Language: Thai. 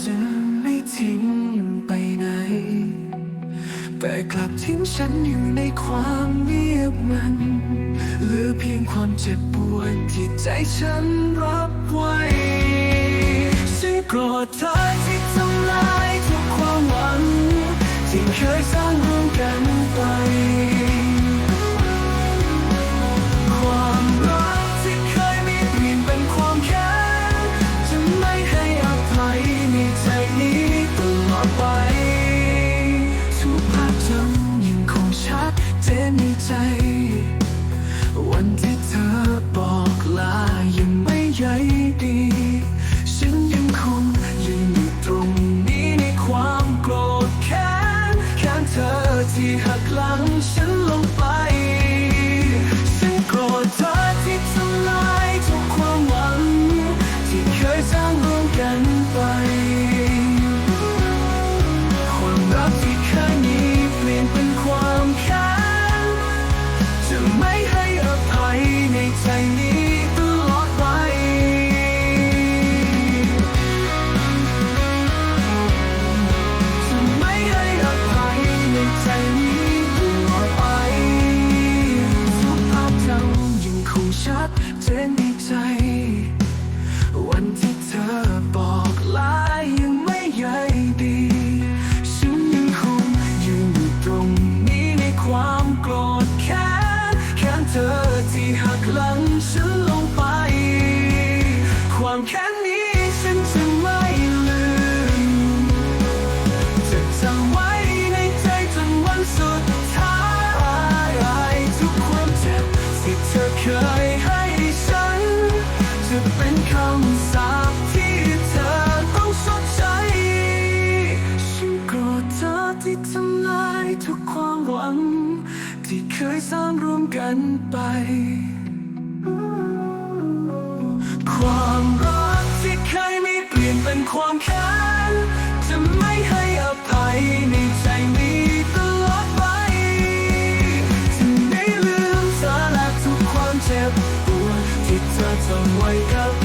จะไม่ทิ้งไปไหน แต่กลับทิ้งฉันอยู่ในความเงียบมันเหลือเพียงความเจ็บปวดที่ใจฉันรับไว้ฉันโกรธเธอ ไปทุกภาพจำยังคงชัดเจนในใจ วันที่เธอบอกลายังไม่ใยดี ฉันยังคงยืนอยู่ตรงนี้ในความโกรธแค้นแค้นเธอที่หักหลังฉัน ไม่ให้อภัยในใจนี้ตลอดไป จะไม่ให้อภัยในใจนี้ตลอดไปทุกภาพจำยังคงชัดเจนในใจ วันที่เธอบอกลายังไม่ใยดี แค้นนี้ฉันจะไม่ลืมจะจำไว้ในใจจนวันสุดท้ายทุกความเจ็บที่เธอเคยให้ฉัน จะเป็นคำสาปที่เธอต้องชดใช้ฉันโกรธเธอที่ทำลายทุกความหวัง ที่เคยสร้างร่วมกันไปความ ความแค้นจะไม่ให้อภัยในใจมีตลอดไปจะไม่ลืมสาระทุกความเจ็บปวดที่เธอทำไว้กับ